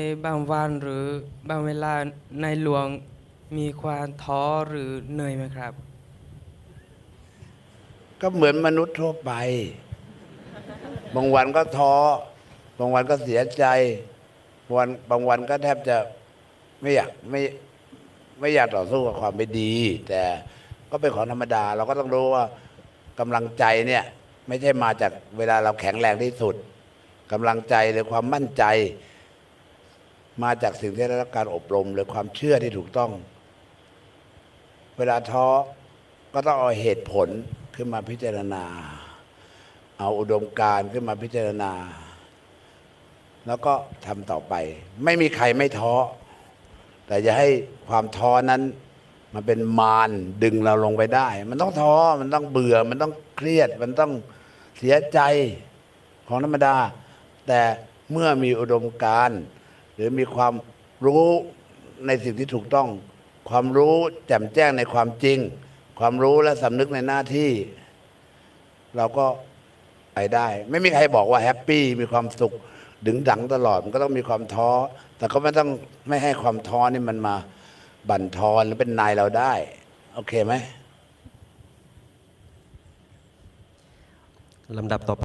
ในบางวันหรือบางเวลาในหลวงมีความท้อหรือเหนื่อยไหมครับ ก็เหมือนมนุษย์ทั่วไป บางวันก็ท้อ บางวันก็เสียใจวันบางวันก็แทบจะไม่อยากไม่ไม่อยากต่อสู้กับความไม่ดี แต่ก็เป็นของธรรมดา เราก็ต้องรู้ว่ากำลังใจเนี่ย ไม่ใช่มาจากเวลาเราแข็งแรงที่สุดกำลังใจหรือความมั่นใจ มาจากสิ่งที่ได้รับการอบรม หรือความเชื่อที่ถูกต้อง เวลาท้อก็ต้องเอาเหตุผลขึ้นมาพิจารณา เอาอุดมการณ์ขึ้นมาพิจารณา แล้วก็ทำต่อไป ไม่มีใครไม่ท้อ แต่อย่าให้ความท้อนั้น มันเป็นมารดึงเราลงไปได้ มันต้องท้อมันต้องเบื่อ มันต้องเครียด มันต้องเสียใจของธรรมดา แต่เมื่อมีอุดมการณ์ หรือมีความรู้ในสิ่งที่ถูกต้อง ความรู้แจ่มแจ้งในความจริง ความรู้และสำนึกในหน้าที่ เราก็ไปได้ ไม่มีใครบอกว่าแฮปปี้มีความสุขดึงดังตลอดมันก็ต้องมีความท้อ แต่ก็ไม่ต้องไม่ให้ความท้อนี่มันมาบั่นทอนหรือเป็นนายเราได้ โอเคไหมลำดับต่อไป